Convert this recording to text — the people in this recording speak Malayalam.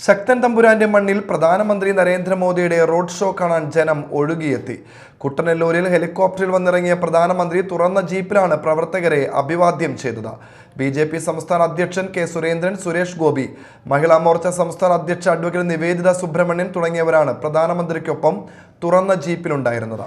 ശക്തൻ തമ്പുരാന്റെ മണ്ണിൽ പ്രധാനമന്ത്രി നരേന്ദ്രമോദിയുടെ റോഡ് ഷോ കാണാൻ ജനം ഒഴുകിയെത്തി. കുട്ടനെല്ലൂരിൽ ഹെലികോപ്റ്ററിൽ വന്നിറങ്ങിയ പ്രധാനമന്ത്രി തുറന്ന ജീപ്പിലാണ് പ്രവർത്തകരെ അഭിവാദ്യം ചെയ്തത്. ബി ജെ പി സംസ്ഥാന അധ്യക്ഷൻ കെ സുരേന്ദ്രൻ സുരേഷ് ഗോപി മഹിളാ മോർച്ച സംസ്ഥാന അധ്യക്ഷ അഡ്വക്കേറ്റ് നിവേദിത സുബ്രഹ്മണ്യൻ തുടങ്ങിയവരാണ് പ്രധാനമന്ത്രിക്കൊപ്പം തുറന്ന ജീപ്പിലുണ്ടായിരുന്നത്.